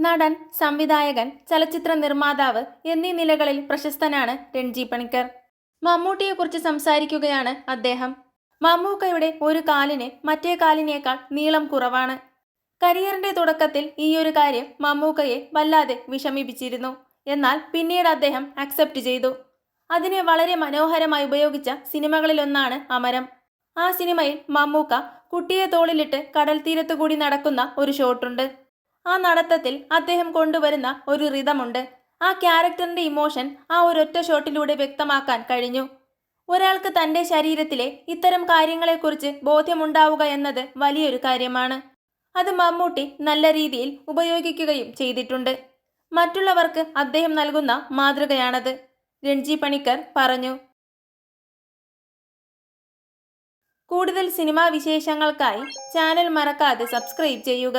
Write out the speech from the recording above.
നടൻ സംവിധായകൻ ചലച്ചിത്ര നിർമ്മാതാവ് എന്നീ നിലകളിൽ പ്രശസ്തനാണ് രൺജി പണിക്കർ. മമ്മൂട്ടിയെക്കുറിച്ച് സംസാരിക്കുകയാണ് അദ്ദേഹം. മമ്മൂക്കയുടെ ഒരു കാലിന് മറ്റേ കാലിനേക്കാൾ നീളം കുറവാണ്. കരിയറിന്റെ തുടക്കത്തിൽ ഈ ഒരു കാര്യം മമ്മൂക്കയെ വല്ലാതെ വിഷമിപ്പിച്ചിരുന്നു. എന്നാൽ പിന്നീട് അദ്ദേഹം അക്സെപ്റ്റ് ചെയ്തു. അതിനെ വളരെ മനോഹരമായി ഉപയോഗിച്ച സിനിമകളിലൊന്നാണ് അമരം. ആ സിനിമയിൽ മമ്മൂക്ക കുട്ടിയെ തോളിലിട്ട് കടൽ തീരത്തു കൂടി നടക്കുന്ന ഒരു ഷോട്ടുണ്ട് ആ നടത്തത്തിൽ അദ്ദേഹം കൊണ്ടുവരുന്ന ഒരു റിതമുണ്ട്. ആ ക്യാരക്ടറിന്റെ ഇമോഷൻ ആ ഒരൊറ്റ ഷോട്ടിലൂടെ വ്യക്തമാക്കാൻ കഴിഞ്ഞു. ഒരാൾക്ക് തന്റെ ശരീരത്തിലെ ഇത്തരം കാര്യങ്ങളെക്കുറിച്ച് ബോധ്യമുണ്ടാവുക എന്നത് വലിയൊരു കാര്യമാണ്. അത് മമ്മൂട്ടി നല്ല രീതിയിൽ ഉപയോഗിക്കുകയും ചെയ്തിട്ടുണ്ട്. മറ്റുള്ളവർക്ക് അദ്ദേഹം നൽകുന്ന മാതൃകയാണത്. രൺജി പണിക്കർ പറഞ്ഞു. കൂടുതൽ സിനിമാ വിശേഷങ്ങൾക്കായി ചാനൽ മറക്കാതെ സബ്സ്ക്രൈബ് ചെയ്യുക.